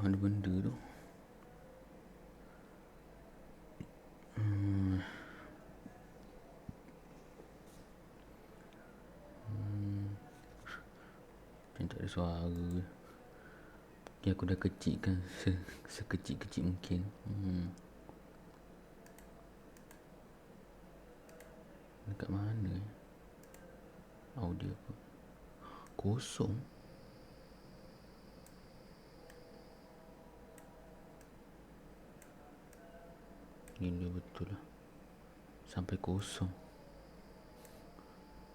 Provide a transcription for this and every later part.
Mana benda tu Hmm. Hmm. Tak ada suara Okay, aku dah kecilkan se sekecil-kecil mungkin. Hmm. Dekat mana eh? Audio aku. Kosong. Ini betul lah. Sampai kosong.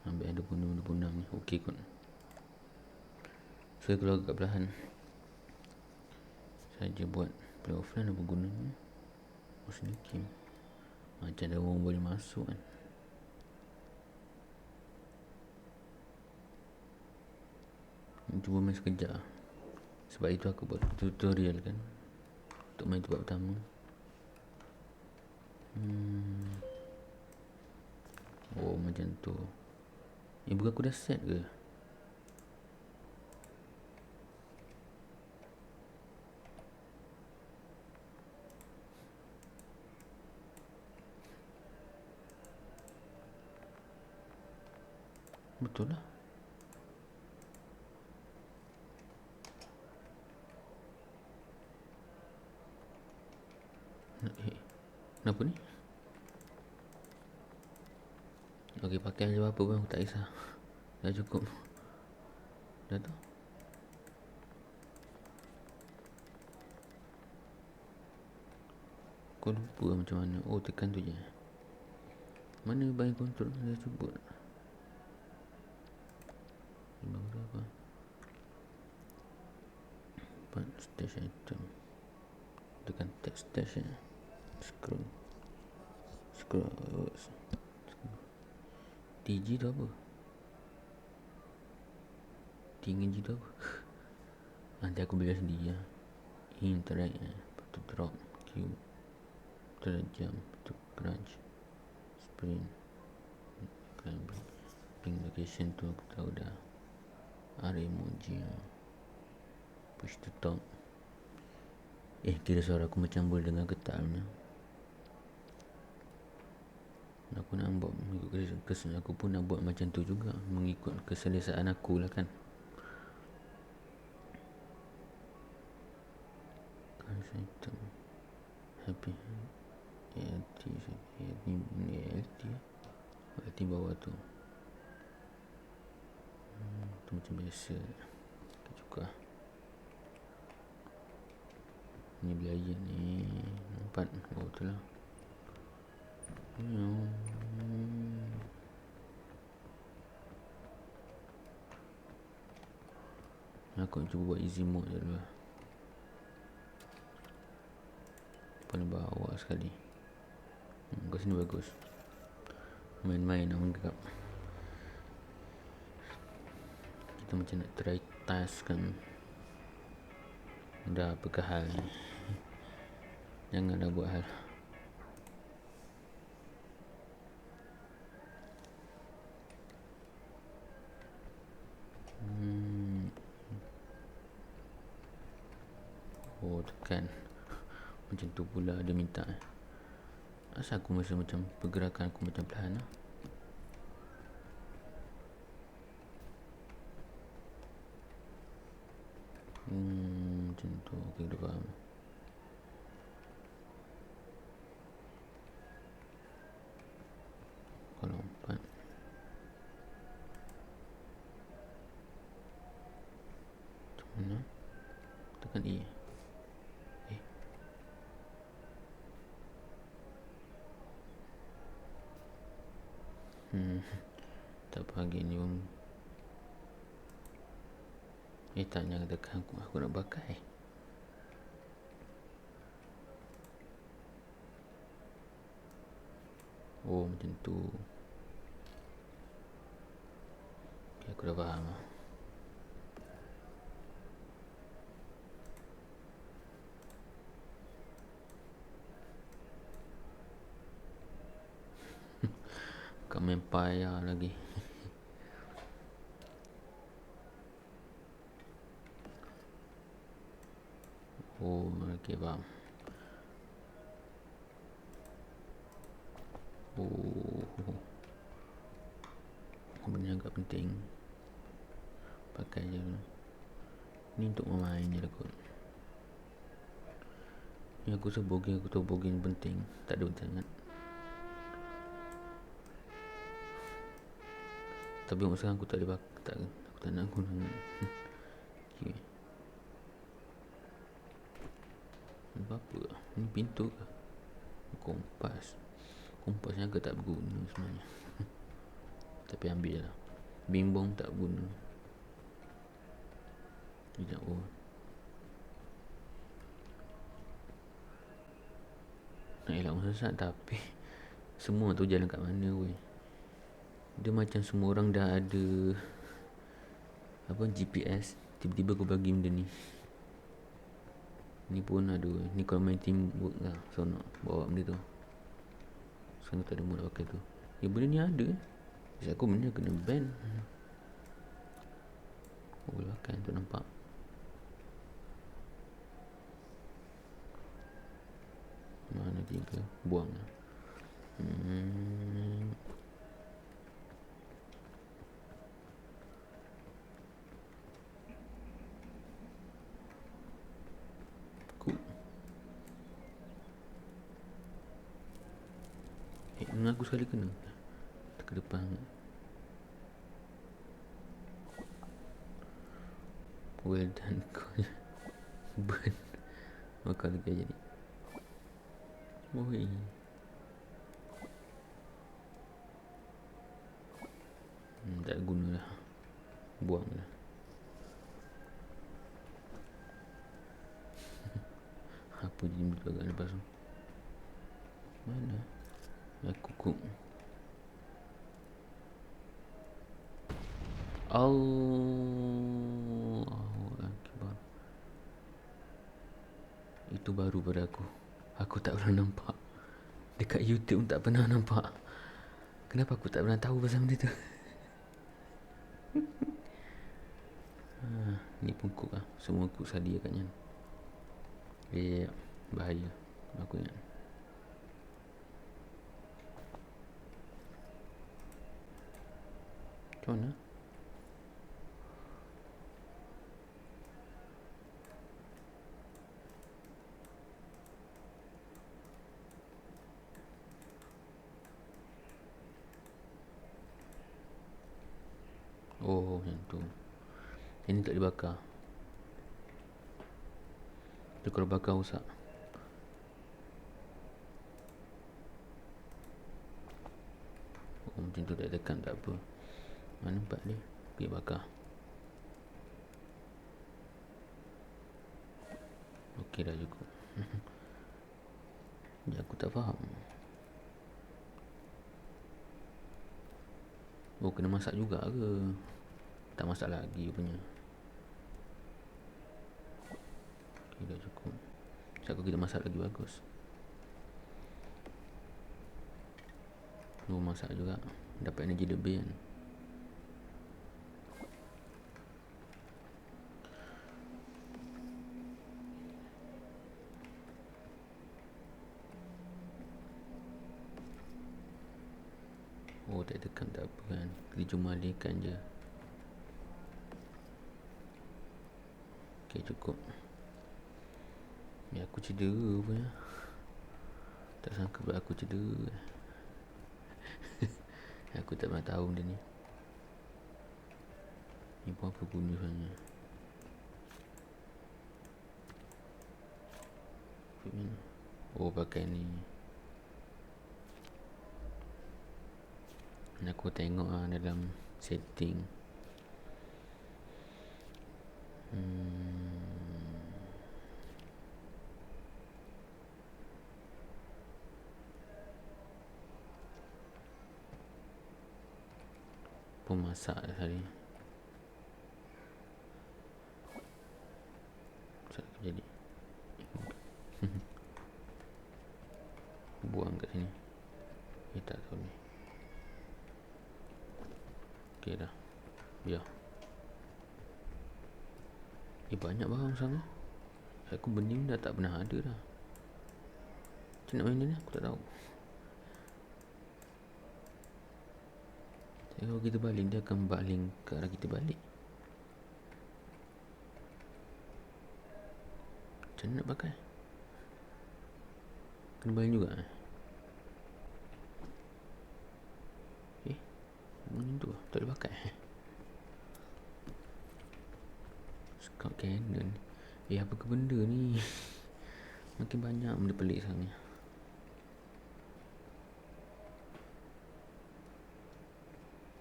Ambil ada bunda-bunda ni. Okey kot. Saya keluar agak perlahan saja buat play offline apa gunanya Mas Nikim macam ada orang boleh masuk kan cuba main sekejap sebab itu aku buat tutorial kan untuk main tempat pertama hmm. oh macam tu. Eh bukan aku dah set ke? Betul lah eh, Kenapa ni Okey pakai je apa pun tak kisah. Dah cukup. Dah tu. Kau lupa macam mana? Oh tekan tu je. Mana bayi kontrol Dia sebut Lima berapa Empat stage item. Tekan text stage ya. Scroll. Scroll TG tu apa? Tinggi tu apa? Nanti aku bila sendiri ya. Interact ya. Lepas tu drop Q Terjam Lepas tu crunch Sprint. Climbing Ping location tu aku tahu dah. Ada emoji Push to top Eh kira suara aku macam boleh dengar getar ni Aku nak buat mengikut kesan aku pun nak buat macam tu juga Mengikut keselesaan aku lah kan. Item Happy. ALT ALT ALT bawah tu. Hmm, tu macam biasa. Kita juga ni belaya ni. Empat oh tu lah hmm. aku cuba buat easy mode je dulu. Paling bawah sekali. Hmm, kat sini bagus. Main-main nak menggap kita macam nak try task kan. Dah apa ke hal ni? Janganlah buat hal oh tekan macam tu pula dia minta eh. asal aku masa macam pergerakan aku macam perlahan lah Hmm, macam tu. Okey, dah faham. Kalau empat. Macam mana? Tekan E. Tak pagi ni pun Eh tak jangan tekan aku Aku nak pakai. Oh macam tu. Okay, Aku dah faham. Lah Kau main payah lagi Oh, okey faham. Oh. Benda agak penting. Pakai je. Ni untuk memain je lah kot. Ni aku rasa aku tahu bogey penting. Tak ada sangat. Tapi sekarang aku tak boleh pakai. Tak, aku tak nak guna. okay. Apa Ni pintu ke? Kompas. Kompas yang agak tak berguna sebenarnya. Tapi ambil lah. Bimbong tak guna. Tidak oh. Nak elak sesat tapi semua tu jalan kat mana weh. Dia macam semua orang dah ada apa GPS tiba-tiba aku bagi benda ni. Ni pun ada Ni kalau main teamwork lah So nak bawa benda tu. Sekarang tak ada mood nak pakai tu. Ya benda ni ada. Sebab aku benda kena ban. Oh boleh pakai tu nampak. Mana tiga? Buang lah. Hmm Sekali kena. Ke depan. Well done kau Burn. Maka lagi jadi. Oi hmm, Tak guna lah. Buang lah. Apa jadi agak lepas tu? Mana Aku cook Allah Akbar Itu baru pada aku. Aku tak pernah nampak. Dekat YouTube tak pernah nampak. Kenapa aku tak pernah tahu pasal benda tu? Ha, Ni pun cook lah. Semua cook sadia katnya Eh Bahaya. Aku ingat Macam mana? Oh macam tu. Ini tak dibakar? Dia kalau bakar rosak. Oh macam tu tak tekan tak apa mana nampak dia? Pergi bakar. Okey dah cukup. Ya aku tak faham. Oh kena masak juga ke? Tak masak lagi punya Okey dah cukup. Sekejap kita masak lagi bagus. Oh masak juga. Dapat energi lebih kan Oh tak tekan tak apa kan. Kita cuma alihkan je. Okay cukup. Ya aku cedera pun ya? Tak sangka pula aku cedera. Aku tak pernah tahu benda ni. Ni pun apa guna sebenarnya? Oh pakai ni aku tengok lah dalam setting. Hmm. Pemasak tadi Macam jadi Buang kat sini Kita tahu ni Okey dah. Ya. Eh banyak barang sana. Aku benda ni dah tak pernah ada dah. Macam nak main ni? Aku tak tahu. Jadi kalau kita balik dia akan baling ke arah kita balik. Macam mana nak pakai? Kena baling juga eh? Eh Benda tu? Tak boleh pakai eh? Scout cannon Eh apa ke benda ni? Makin banyak benda pelik ni.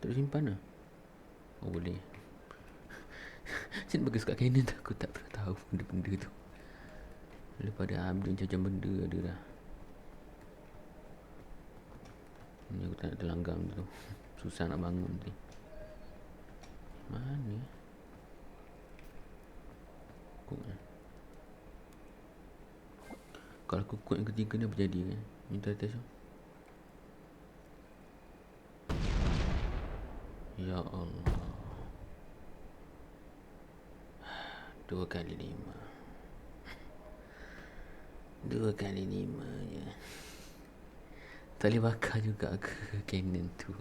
Tak boleh simpan lah? Oh boleh. Macam mana bagi scout cannon tu Aku tak pernah tahu benda-benda tu. Lepas dia ambil macam-macam benda ada dah. Ni aku tak nak terlanggar benda tu. Susah nak bangun nanti Mana Kuk eh. Kalau aku kut yang ketiga ni apa jadi kan? Minta test tu? Ya Allah. Dua kali lima. Dua kali lima je Tak boleh bakar juga ke Canon tu?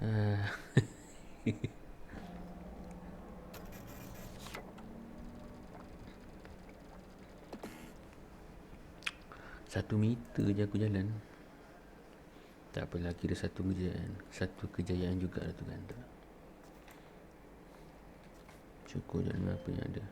Ah. Satu meter je aku jalan. Tak apalah kira satu kejayaan. Satu kejayaan juga lah tu kan tak? Cukup je dengan apa yang ada.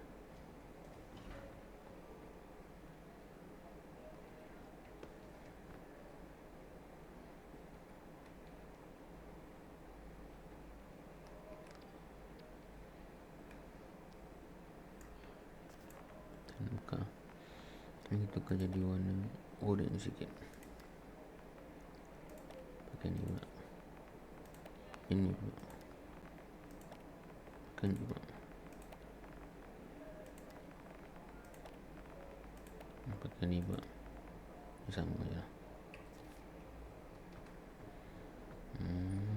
Tak Ini jadi warna orange sikit. Pakai ni pula. Ini pula. Kan ni pula. Pakai ni pula. Sama je. Hmm.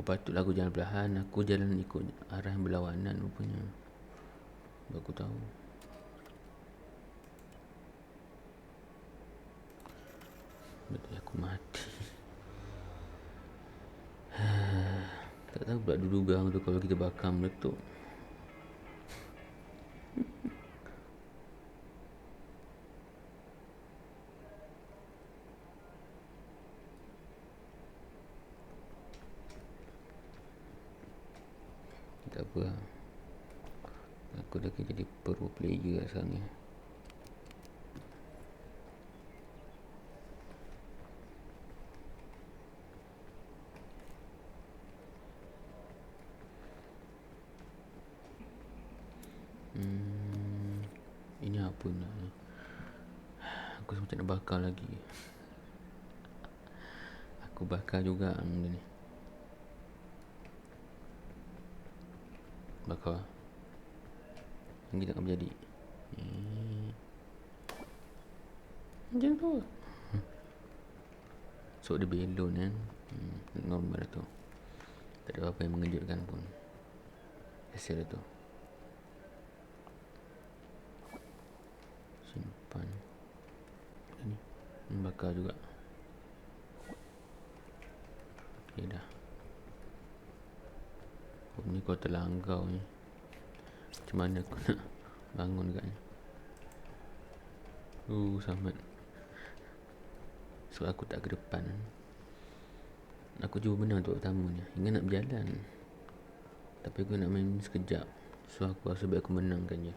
Oh aku jalan perlahan. Aku jalan ikut arah yang berlawanan rupanya aku tahu. Betul aku mati. Tak tahu pula dulu gang tu kalau kita bakar meletup Tak apa lah Aku dah kena jadi pro player ni. Hmm, ini apa nak? Aku macam nak bakar lagi. Aku bakar juga benda ni. Bakar Yang kita tak berjadi hmm. Macam tu hmm. So dia belon kan hmm. Normal tu. Tak ada apa yang mengejutkan pun. Hasil tu. Simpan. Ini Bakar juga. Okay dah. Oh ni kau terlanggar ni Macam mana aku nak Bangun dekat ni. Uh selamat. So aku tak ke depan. Aku cuba menang untuk pertama ni. Hingga nak berjalan. Tapi aku nak main sekejap. So aku rasa baik aku menangkan je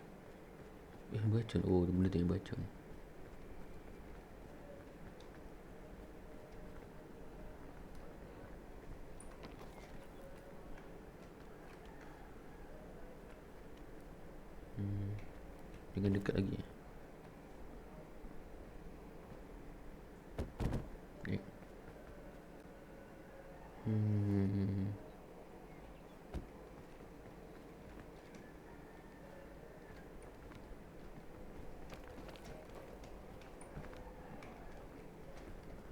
Eh bacun. Oh benda tu yang bacun Dengan dekat lagi Eh. Hmm.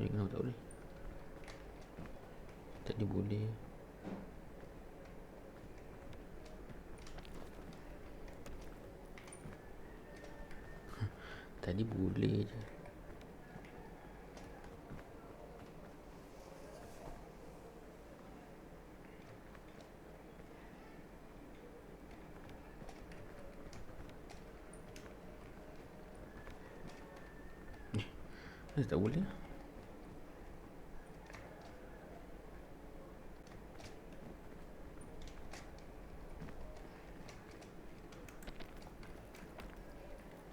Eh, kenapa tak boleh? Tadi boleh. Tadi boleh je Eh, tak boleh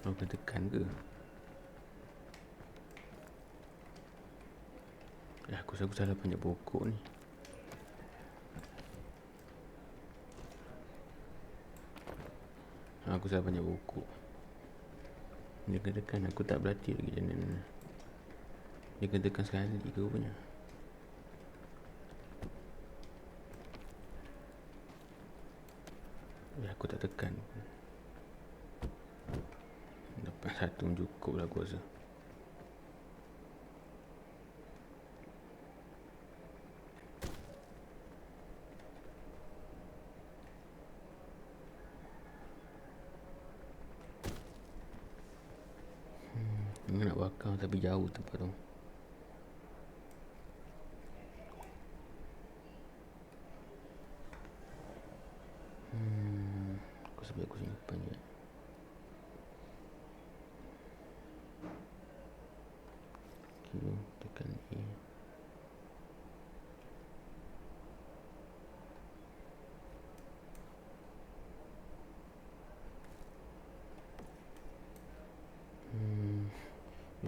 Oh, kena tekan ke? Ya, aku salah banyak pokok ni. Aku salah banyak pokok. Dia kena tekan, aku tak berhati lagi macam mana. Dia kena tekan sekali ke rupanya. Ya, aku tak tekan. Dapat satu cukup lah aku rasa hmm, nak bakar tapi jauh tempat tu Hmm, sebab aku simpan je. Tekan A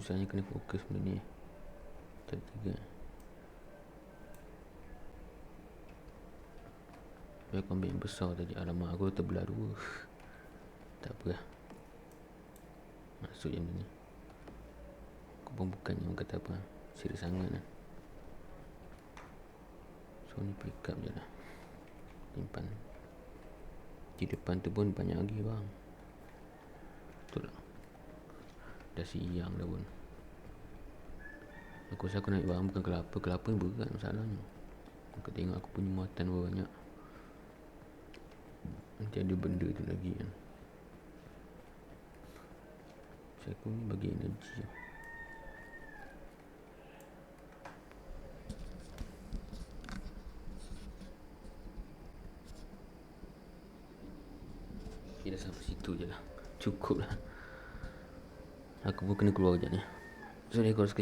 Susahnya kena fokus benda ni. Tak tiga. Tapi aku ambil yang besar tadi. Alamak aku terbelah dua. Tak apa lah. Masuk yang ni. Aku pun bukannya orang kata apa. Serius sangat lah. So ni pick up je lah. Simpan. Di depan tu pun banyak lagi bang. Betul tak? Dah siang dah pun Aku rasa aku naik barang bukan kelapa Kelapa ni berat masalahnya. Aku tengok aku punya muatan banyak. Nanti ada benda tu lagi kan. Saya aku ni bagi energi dah sampai situ je lah. Cukup lah. Aku pun kena keluar sekejap ni. Sorry aku harus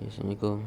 Assalamualaikum